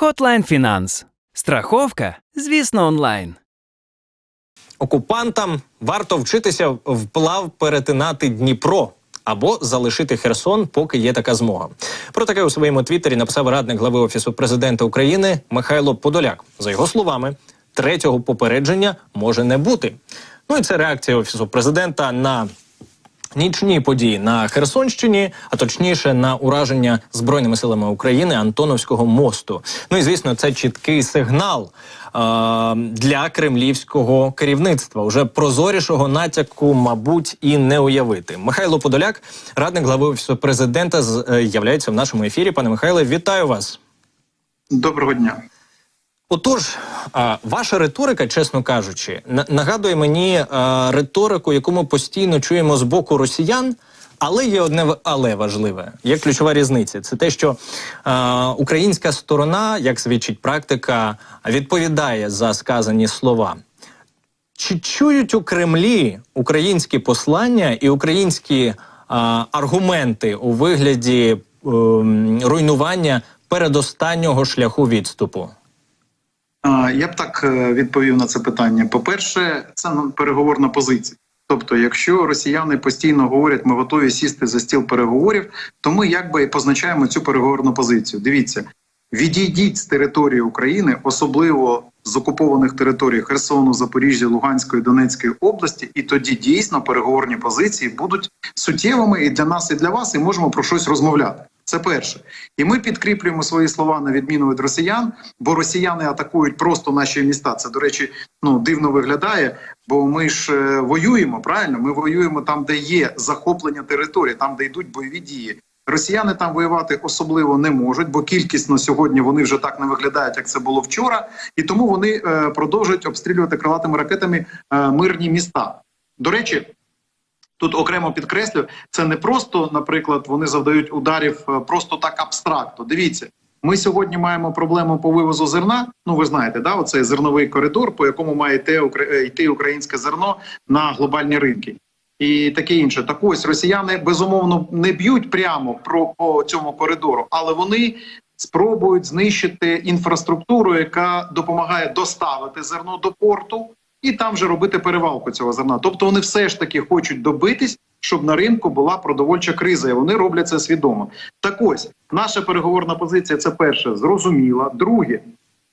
Hotline Finance. Страховка, звісно, онлайн. Окупантам варто вчитися вплав перетинати Дніпро. Або залишити Херсон, поки є така змога. Про таке у своєму твіттері написав радник глави офісу президента України Михайло Подоляк. За його словами, третього попередження може не бути. Ну і це реакція офісу президента на нічні події на Херсонщині, а точніше на ураження збройними силами України Антоновського мосту. Ну і звісно, це чіткий сигнал е- для кремлівського керівництва. Уже прозорішого натяку, мабуть, і не уявити. Михайло Подоляк, радник глави офісу президента, з- е, в нашому ефірі. Пане Михайле, вітаю вас. Доброго дня. Отож, ваша риторика, чесно кажучи, на- нагадує мені риторику, яку ми постійно чуємо з боку росіян. Але є одне але важливе, є ключова різниця. Це те, що а, українська сторона, як свідчить практика, відповідає за сказані слова. Чи чують у Кремлі українські послання і українські а, аргументи у вигляді ем, руйнування передостаннього шляху відступу? Я б так е, відповів на це питання. По-перше, це ну, переговорна позиція. Тобто, якщо росіяни постійно говорять, ми готові сісти за стіл переговорів, то ми якби і позначаємо цю переговорну позицію. Дивіться, відійдіть з території України, особливо з окупованих територій Херсону, Запоріжжя, Луганської, Донецької області, і тоді дійсно переговорні позиції будуть суттєвими і для нас, і для вас, і можемо про щось розмовляти. Це перше, і ми підкріплюємо свої слова на відміну від росіян, бо росіяни атакують просто наші міста. Це до речі, ну дивно виглядає, бо ми ж е, воюємо правильно. Ми воюємо там, де є захоплення території, там де йдуть бойові дії. Росіяни там воювати особливо не можуть, бо кількісно сьогодні вони вже так не виглядають, як це було вчора, і тому вони е, продовжують обстрілювати крилатими ракетами е, мирні міста. До речі. Тут окремо підкреслю, це не просто, наприклад, вони завдають ударів е, просто так абстрактно. Дивіться, ми сьогодні маємо проблему по вивозу зерна. Ну ви знаєте, да, оцей зерновий коридор, по якому має йти, е, йти українське зерно на глобальні ринки. І таке інше. Так ось росіяни безумовно не б'ють прямо про по цьому коридору, але вони спробують знищити інфраструктуру, яка допомагає доставити зерно до порту, і там вже робити перевалку цього зерна. Тобто вони все ж таки хочуть добитись, щоб на ринку була продовольча криза, і вони роблять це свідомо. Так ось наша переговорна позиція це перше зрозуміла. Друге,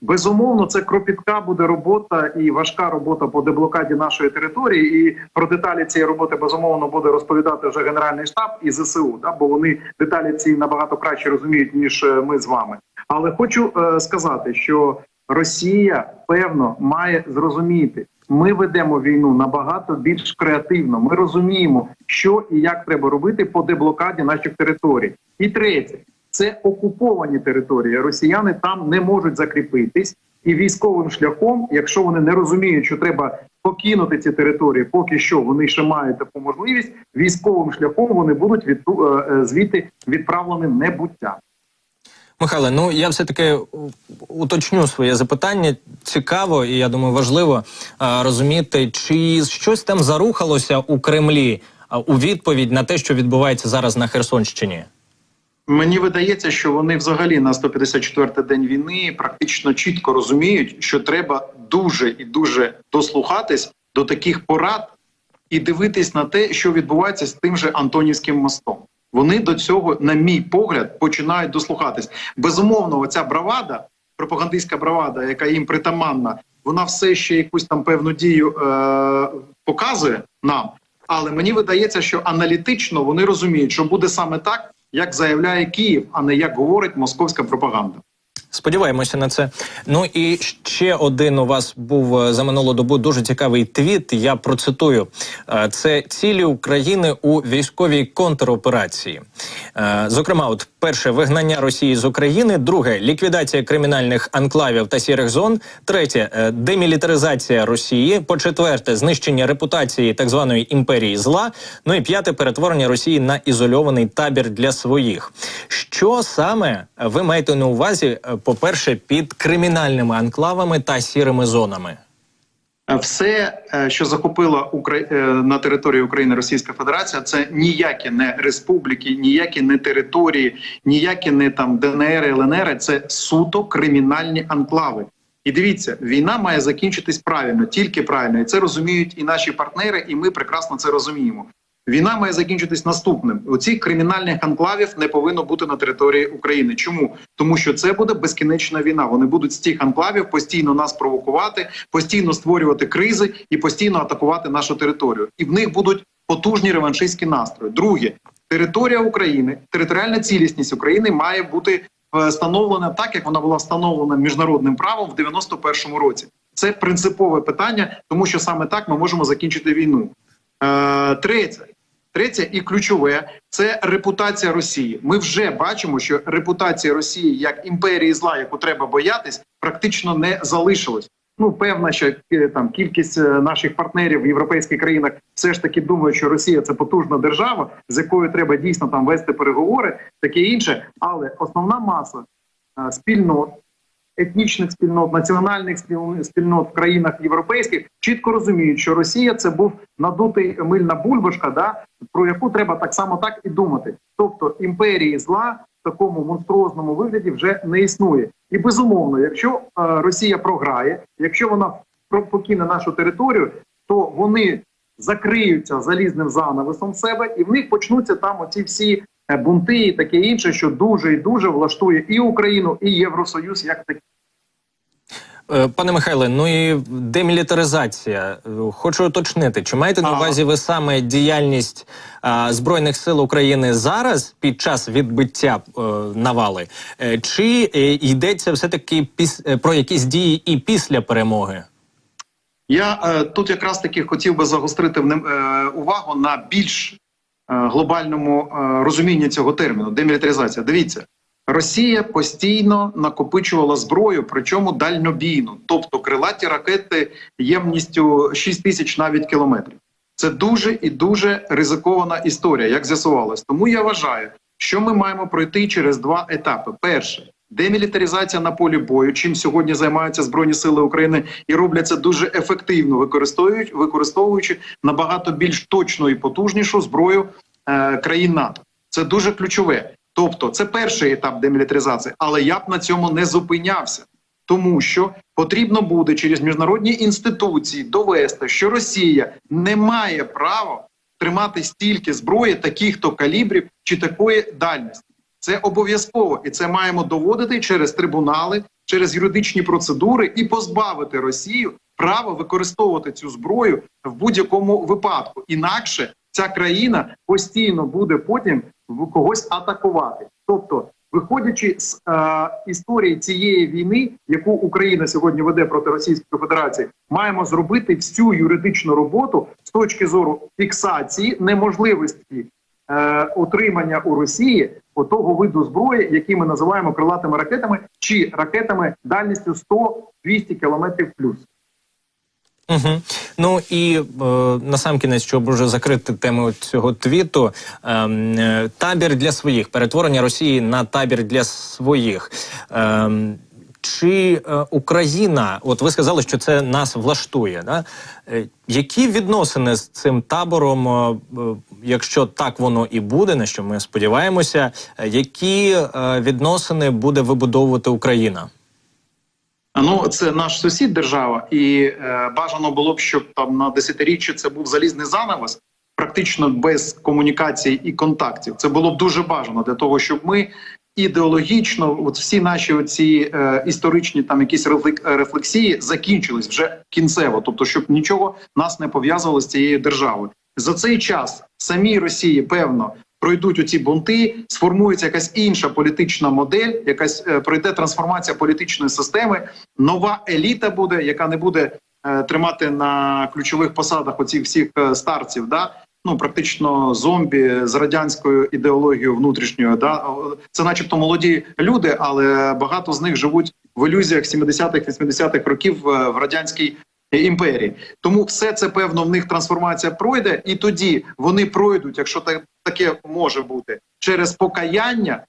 безумовно, це кропітка буде робота і важка робота по деблокаді нашої території. І про деталі цієї роботи безумовно буде розповідати вже генеральний штаб і ЗСУ, да, бо вони деталі ці набагато краще розуміють ніж е, ми з вами. Але хочу е, сказати, що Росія певно має зрозуміти. Ми ведемо війну набагато більш креативно. Ми розуміємо, що і як треба робити по деблокаді наших територій. І третє це окуповані території. Росіяни там не можуть закріпитись, і військовим шляхом, якщо вони не розуміють, що треба покинути ці території, поки що вони ще мають таку можливість. Військовим шляхом вони будуть від звідти відправлені в небуття. Михайле, ну я все-таки уточню своє запитання. Цікаво, і я думаю, важливо а, розуміти, чи щось там зарухалося у Кремлі а, у відповідь на те, що відбувається зараз на Херсонщині. Мені видається, що вони взагалі на 154-й день війни практично чітко розуміють, що треба дуже і дуже дослухатись до таких порад і дивитись на те, що відбувається з тим же Антонівським мостом. Вони до цього, на мій погляд, починають дослухатись. Безумовно, оця бравада, пропагандистська бравада, яка їм притаманна, вона все ще якусь там певну дію е- показує нам. Але мені видається, що аналітично вони розуміють, що буде саме так, як заявляє Київ, а не як говорить московська пропаганда. Сподіваємося на це. Ну і ще один у вас був е, за минулу добу дуже цікавий твіт. Я процитую: Е, це цілі України у військовій контроперації. Е, Зокрема, от перше вигнання Росії з України, друге ліквідація кримінальних анклавів та сірих зон, третє демілітаризація Росії, по четверте, знищення репутації так званої імперії зла. Ну і п'яте перетворення Росії на ізольований табір для своїх. Що саме ви маєте на увазі? По-перше, під кримінальними анклавами та сірими зонами? Е, Все, е, що захопила е, на території України Російська Федерація, це ніякі не республіки, ніякі не території, ніякі не там ДНР, ЛНР, це суто кримінальні анклави. І дивіться, війна має закінчитись правильно, тільки правильно, і це розуміють і наші партнери, і ми прекрасно це розуміємо. Війна має закінчитись наступним: оцих кримінальних анклавів не повинно бути на території України. Чому? Тому що це буде безкінечна війна. Вони будуть з цих анклавів постійно нас провокувати, постійно створювати кризи і постійно атакувати нашу територію. І в них будуть потужні реваншистські настрої. Друге, територія України, територіальна цілісність України має бути е, встановлена так, як вона була встановлена міжнародним правом в 91-му році. Це принципове питання, тому що саме так ми можемо закінчити війну. Е, третє, третє і ключове це репутація Росії. Ми вже бачимо, що репутація Росії як імперії зла, яку треба боятись, практично не залишилась. Ну, певна, що е, там кількість е, наших партнерів в європейських країнах все ж таки думають, що Росія це потужна держава, з якою треба дійсно там вести переговори, таке інше. Але основна маса е, спільнот, етнічних спільнот, національних спільн- спільнот в країнах європейських чітко розуміють, що Росія це був надутий мильна бульбашка, да про яку треба так само так і думати. Тобто імперії зла в такому монструозному вигляді вже не існує. І безумовно, якщо е, Росія програє, якщо вона покине нашу територію, то вони закриються залізним занавесом себе, і в них почнуться там оці всі бунти і таке інше, що дуже і дуже влаштує і Україну, і Євросоюз як такий. Е, Пане Михайле, ну і демілітаризація. Е, Хочу уточнити, чи маєте на увазі ви саме діяльність а, Збройних сил України зараз під час відбиття е, навали? Е, чи е, йдеться все-таки піс, е, про якісь дії і після перемоги? Я е, тут якраз таки хотів би загострити в ним, е, увагу на більш е, глобальному е, розумінні цього терміну демілітаризація. Дивіться, Росія постійно накопичувала зброю, причому дальнобійну, тобто крилаті ракети ємністю 6 тисяч навіть кілометрів. Це дуже і дуже ризикована історія, як з'ясувалось. Тому я вважаю, що ми маємо пройти через два етапи: перше демілітаризація на полі бою, чим сьогодні займаються збройні сили України, і роблять це дуже ефективно, використовують, використовуючи набагато більш точну і потужнішу зброю е, країн НАТО. Це дуже ключове. Тобто, це перший етап демілітаризації, але я б на цьому не зупинявся, тому що потрібно буде через міжнародні інституції довести, що Росія не має права тримати стільки зброї, таких то калібрів чи такої дальності. Це обов'язково, і це маємо доводити через трибунали, через юридичні процедури і позбавити Росію права використовувати цю зброю в будь-якому випадку. Інакше ця країна постійно буде потім когось атакувати. Тобто, виходячи з е, історії цієї війни, яку Україна сьогодні веде проти Російської Федерації, маємо зробити всю юридичну роботу з точки зору фіксації неможливості отримання у Росії того виду зброї, які ми називаємо крилатими ракетами, чи ракетами дальністю 100-200 кілометрів плюс. Угу. Ну і е, на сам кінець, щоб уже закрити тему цього твіту, ем, е, табір для своїх перетворення Росії на табір для своїх. Ем, чи е, Україна, от ви сказали, що це нас влаштує, да? Е, які відносини з цим табором, е, е, якщо так воно і буде, на що ми сподіваємося, е, які е, відносини буде вибудовувати Україна? Ну, це наш сусід держава, і е, бажано було б, щоб там на десятиріччя це був залізний занавес, практично без комунікації і контактів. Це було б дуже бажано для того, щоб ми ідеологічно, от всі наші оці е, історичні там якісь рефлек- рефлексії закінчились вже кінцево, тобто, щоб нічого нас не пов'язувало з цією державою. За цей час самій Росії певно пройдуть оці бунти, сформується якась інша політична модель, якась е, пройде трансформація політичної системи. Нова еліта буде, яка не буде е, тримати на ключових посадах оцих всіх е, старців. Да? Ну практично зомбі з радянською ідеологією внутрішньою. Да? Це, начебто, молоді люди, але багато з них живуть в ілюзіях 70-х, 80-х років е, в радянській імперії. Тому все це певно в них трансформація пройде, і тоді вони пройдуть, якщо таке може бути, через покаяння,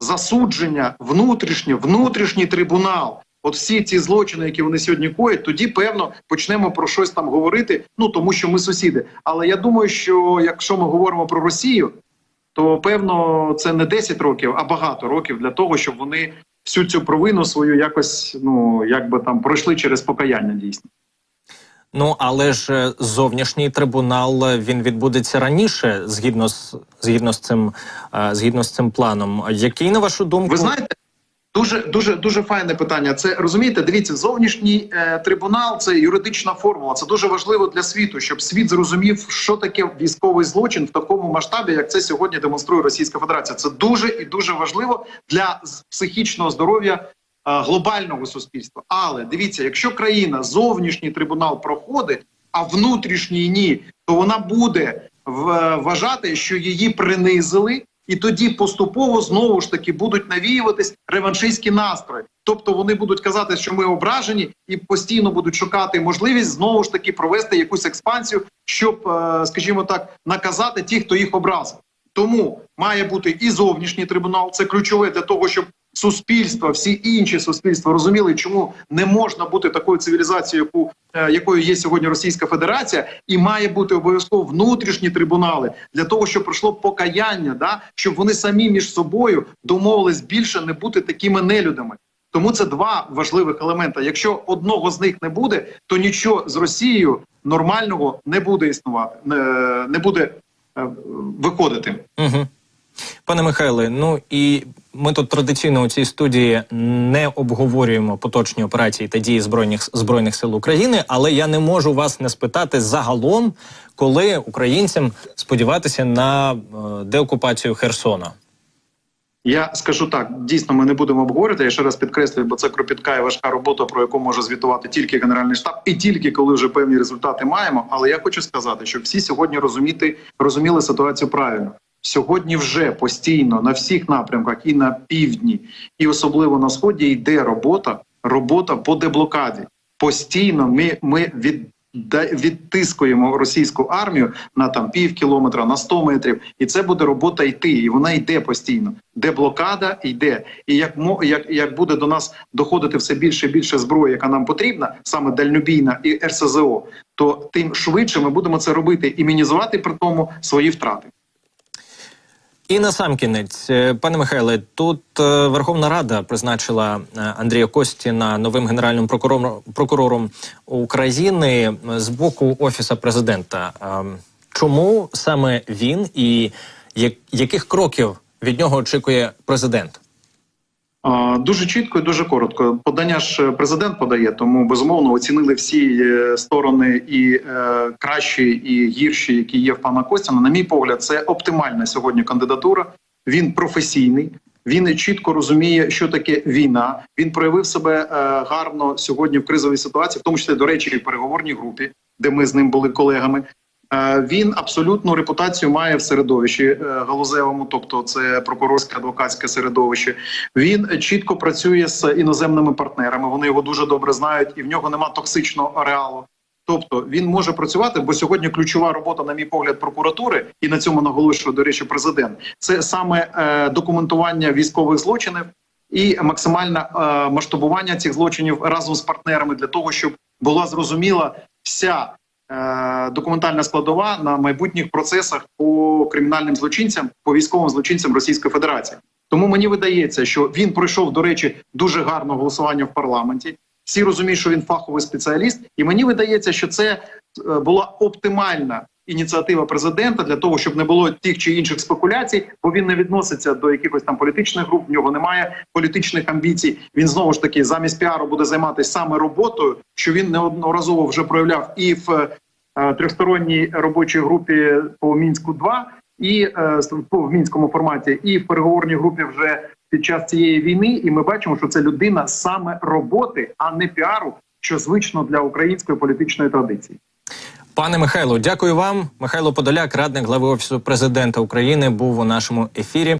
засудження, внутрішнє, внутрішній трибунал от всі ці злочини, які вони сьогодні коять, тоді певно почнемо про щось там говорити. Ну тому що ми сусіди. Але я думаю, що якщо ми говоримо про Росію, то певно це не 10 років, а багато років для того, щоб вони всю цю провину свою якось ну якби там пройшли через покаяння дійсно. Ну але ж е, зовнішній трибунал е, він відбудеться раніше, згідно з згідно з цим е, згідно з цим планом. Який на вашу думку Ви знаєте, дуже дуже дуже файне питання. Це розумієте, дивіться, зовнішній е, трибунал це юридична формула. Це дуже важливо для світу, щоб світ зрозумів, що таке військовий злочин в такому масштабі, як це сьогодні демонструє Російська Федерація. Це дуже і дуже важливо для психічного здоров'я е, глобального суспільства. Але дивіться, якщо країна зовнішній трибунал проходить, а внутрішній ні, то вона буде вважати, що її принизили. І тоді поступово знову ж таки будуть навіюватись реваншистські настрої. Тобто вони будуть казати, що ми ображені, і постійно будуть шукати можливість знову ж таки провести якусь експансію, щоб, е, скажімо так, наказати ті, хто їх образив. Тому має бути і зовнішній трибунал. Це ключове для того, щоб суспільство, всі інші суспільства розуміли, чому не можна бути такою цивілізацією, яку е, якою є сьогодні Російська Федерація, і має бути обов'язково внутрішні трибунали для того, щоб пройшло покаяння, да щоб вони самі між собою домовились більше не бути такими нелюдами. Тому це два важливих елемента. Якщо одного з них не буде, то нічого з Росією нормального не буде існувати, не, не буде е, виходити. Угу. Пане Михайле, ну і ми тут традиційно у цій студії не обговорюємо поточні операції та дії збройних збройних сил України, але я не можу вас не спитати загалом, коли українцям сподіватися на е, деокупацію Херсона. Я скажу так: дійсно, ми не будемо обговорювати. Я ще раз підкреслюю, бо це кропітка і важка робота, про яку може звітувати тільки генеральний штаб, і тільки коли вже певні результати маємо. Але я хочу сказати, щоб всі сьогодні розуміти розуміли ситуацію правильно. Сьогодні вже постійно на всіх напрямках і на півдні, і особливо на сході йде робота. Робота по деблокаді. Постійно ми, ми від, відтискуємо російську армію на там пів кілометра, на 100 метрів, і це буде робота йти, і вона йде постійно. Деблокада йде. І як як, як буде до нас доходити все більше і більше зброї, яка нам потрібна, саме дальнобійна і РСЗО, то тим швидше ми будемо це робити і мінізувати при тому свої втрати. І на сам кінець, е, пане Михайле, тут е, Верховна Рада призначила е, Андрія Костіна новим генеральним прокурором прокурором України з боку офіса президента. Чому саме він і яких кроків від нього очікує президент? Дуже чітко і дуже коротко. Подання ж президент подає, тому безумовно оцінили всі е, сторони і е, кращі і гірші, які є в пана Костяна. На мій погляд, це оптимальна сьогодні кандидатура. Він професійний. Він чітко розуміє, що таке війна. Він проявив себе е, гарно сьогодні в кризовій ситуації, в тому числі до речі, і в переговорній групі, де ми з ним були колегами. Е, Він абсолютну репутацію має в середовищі е, галузевому, тобто це прокурорське адвокатське середовище. Він чітко працює з іноземними партнерами. Вони його дуже добре знають, і в нього нема токсичного ареалу. Тобто він може працювати, бо сьогодні ключова робота, на мій погляд, прокуратури, і на цьому наголошує до речі, президент. Це саме е, документування військових злочинів і максимальне масштабування цих злочинів разом з партнерами для того, щоб була зрозуміла вся документальна складова на майбутніх процесах по кримінальним злочинцям, по військовим злочинцям Російської Федерації. Тому мені видається, що він пройшов, до речі, дуже гарне голосування в парламенті. Всі розуміють, що він фаховий спеціаліст, і мені видається, що це е, була оптимальна ініціатива президента для того, щоб не було тих чи інших спекуляцій, бо він не відноситься до якихось там політичних груп. В нього немає політичних амбіцій. Він знову ж таки замість піару буде займатися саме роботою, що він неодноразово вже проявляв і в е, трьохсторонній робочій групі по мінську 2 і е, в мінському форматі, і в переговорній групі вже під час цієї війни. І ми бачимо, що це людина саме роботи, а не піару, що звично для української політичної традиції. Пане Михайло, дякую вам. Михайло Подоляк, радник глави офісу президента України, був у нашому ефірі.